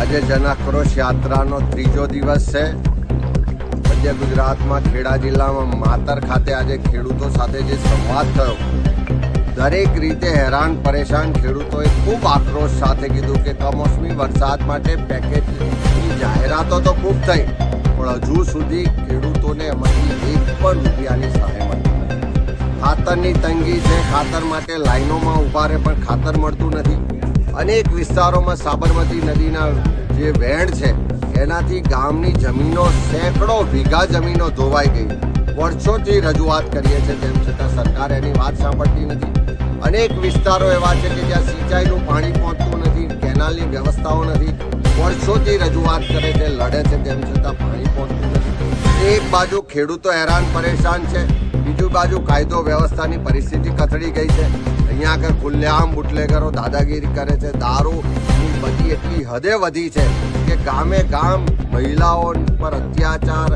આજે જનાક્રોશ યાત્રાનો ત્રીજો દિવસ છે. મધ્ય ગુજરાતમાં ખેડા જિલ્લામાં માતર ખાતે આજે ખેડૂતો સાથે જે સંવાદ થયો, દરેક રીતે હેરાન પરેશાન ખેડૂતોએ ખૂબ આક્રોશ સાથે કીધું કે કમોસમી વરસાદ માટે પેકેજની જાહેરાતો તો ખૂબ થઈ, પણ હજુ સુધી ખેડૂતોને એમાંથી એક પણ રૂપિયાની સહાય મળી ખાતરની તંગી છે, ખાતર માટે લાઈનોમાં ઊભા રહે પણ ખાતર મળતું નથી. અનેક વિસ્તારોમાં સાબરમતી નદીના જે વહેણ છે, એનાથી ગામની જમીનો સેંકડો વીઘા જમીનો ધોવાઈ ગઈ. વર્ષોથી રજૂઆત કરીએ છીએ તેમ છતાં સરકાર એની વાત સાંભળતી નથી. અનેક વિસ્તારો એવા છે કે જ્યાં સિંચાઈનું પાણી પહોંચતું નથી, કેનાલની વ્યવસ્થાઓ નથી. વર્ષોથી રજૂઆત કરે છે, લડે છે તેમ છતાં પાણી પહોંચતું નથી. એક બાજુ ખેડૂતો હેરાન, પરેશાન છે. બીજું બાજુ કાયદો વ્યવસ્થાની પરિસ્થિતિ કથળી ગઈ છે. અહીંયા આગળ ખુલ્લેઆમ બુટલેગરો દાદાગીરી કરે છે. દારૂની બધી એટલી હદે વધી છે કે ગામે ગામ મહિલાઓ પર અત્યાચાર,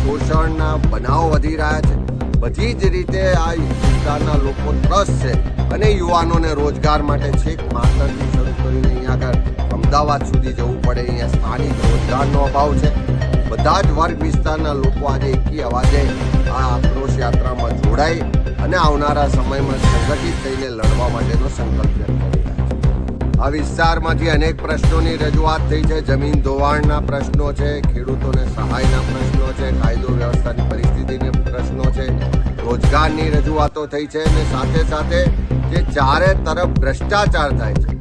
શોષણના બનાવો વધી રહ્યા છે. બધી જ રીતે આ વિસ્તારના લોકો ત્રસ્ત છે અને યુવાનોને રોજગાર માટે છેક માસ્ટરથી શરૂ કરીને અહીંયા આગળ અમદાવાદ સુધી જવું પડે. અહીંયા સ્થાનિક રોજગારનો અભાવ છે. બધા જ વર્ગ વિસ્તારના લોકો આજે એકી અવાજે જોડાઈ અને આવનારા સમયમાં સંગઠિત થઈને લડવા માટેનો સંકલ્પ વ્યક્ત કરી આ વિસ્તારમાંથી અનેક પ્રશ્નોની રજૂઆત થઈ છે, જમીન ધોવાણના પ્રશ્નો છે, ખેડૂતોને સહાયના પ્રશ્નો છે, કાયદો વ્યવસ્થાની પરિસ્થિતિના પ્રશ્નો છે, રોજગારની રજૂઆતો થઈ છે અને સાથે સાથે જે ચારે તરફ ભ્રષ્ટાચાર થાય છે,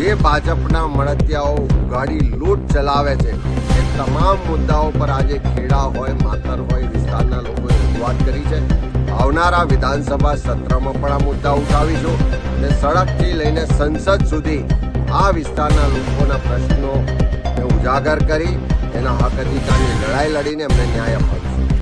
જે ભાજપના મળતિયાઓ ઉગાડી લૂંટ ચલાવે છે, એ તમામ મુદ્દાઓ પર આજે ખેડા હોય, માતર હોય વિસ્તારના લોકોએ રજૂઆત કરી છે. આવનારા વિધાનસભા સત્રમાં પણ આ મુદ્દા ઉઠાવીશું અને સડકથી લઈને સંસદ સુધી આ વિસ્તારના લોકોના પ્રશ્નો ઉજાગર કરી એના હક અધિકારની લડાઈ લડીને એમને ન્યાય અપાવીશું